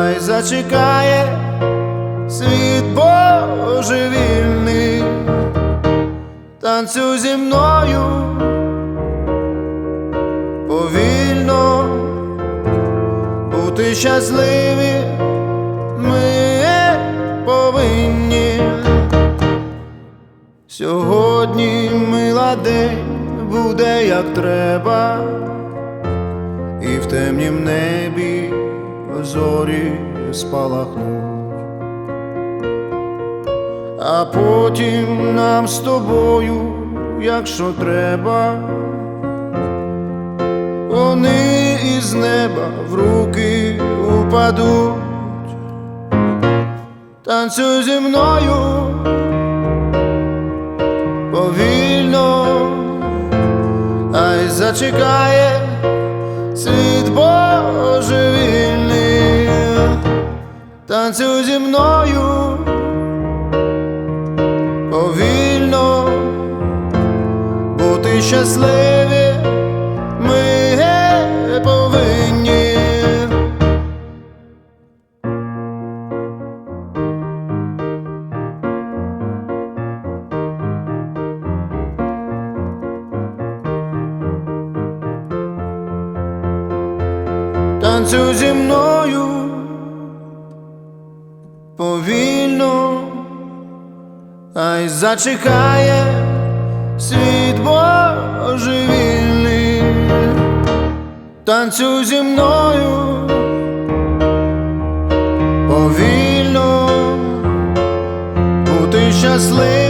ай зачекає світ божевільний, танцюй зі мною повільно, бути щасливі ми повинні. Сьогодні мила день буде як треба, і в темнім небі зорі спалахнуть, а потім нам з тобою, якщо треба, вони із неба в руки упадуть, танцюй зі мною повільно, ай зачекає світ божевільний, танцюй зі мною повільно, бути щасливі ми повинні. танцюй зі мною повільно, а й зачекає світ божевільний, танцюй зі мною повільно, бути щасливі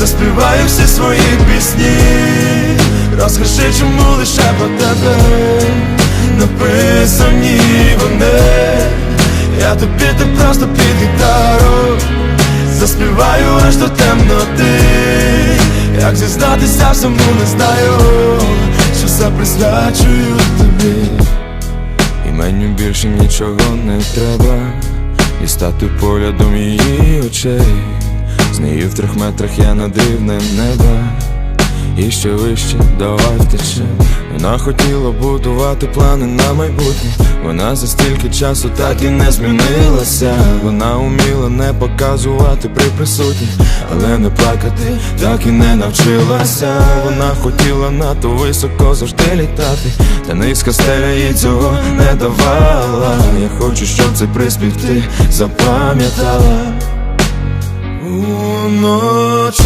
Заспіваю всі свої пісні. Розкажи, чому лише про тебе Написані вони. Я тобі так просто під гітару Заспіваю аж до темноти. Як зізнатися всьому не знаю Що все присвячую тобі. І мені більше нічого не треба. І стати поглядом її очей З нею в трьох метрах я над рівнем неба І ще вище давай втече. Вона хотіла будувати плани на майбутнє. Вона за стільки часу так і не змінилася. Вона уміла не показувати при присутні Але не плакати так і не навчилася. Вона хотіла надто високо завжди літати Та низька стеля їй цього не давала. Я хочу, щоб цей приспів ти запам'ятала Уночі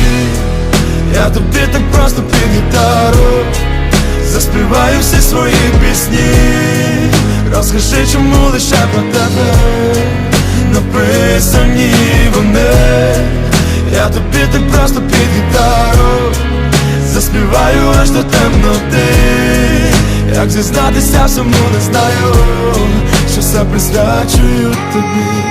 я тобі так просто під гітару. Заспіваю всі свої пісні. Розкажи, чому лише про тебе. Написані вони. Я тобі так просто під гітару. Заспіваю аж до темноти. Як зізнатися всьому не знаю. Що все присвячую тобі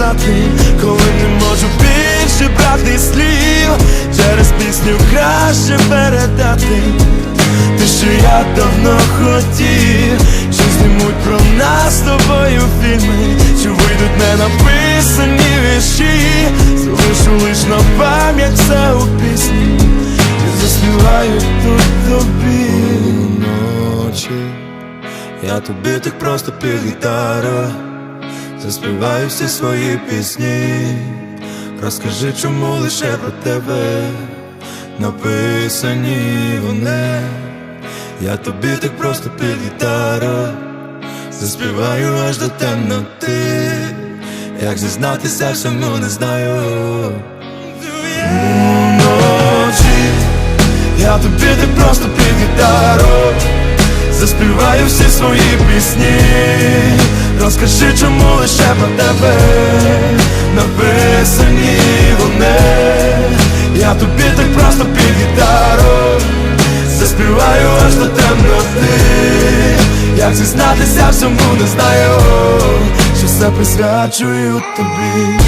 сказати, коли не можу більше брати слів, через пісню краще передати те, що я давно хотів, чи знімуть про нас з тобою фільми, чи вийдуть не написані вірші, залишу лиш на пам'ять все у пісні, і заспіваю тут тобі. Вночі. Я тобі так просто під гітару Заспіваю всі свої пісні. Розкажи, чому лише про тебе Написані вони. Я тобі так просто під гітару Заспіваю аж до темноти. Як зізнатися всьому не знаю. Вночі Я тобі так просто під гітару Заспіваю всі свої пісні Розкажи, чому лише про тебе Написані вони? Я тобі так просто під гітару Заспіваю аж до темноти. Як зізнатися всьому не знаю Що все присвячую тобі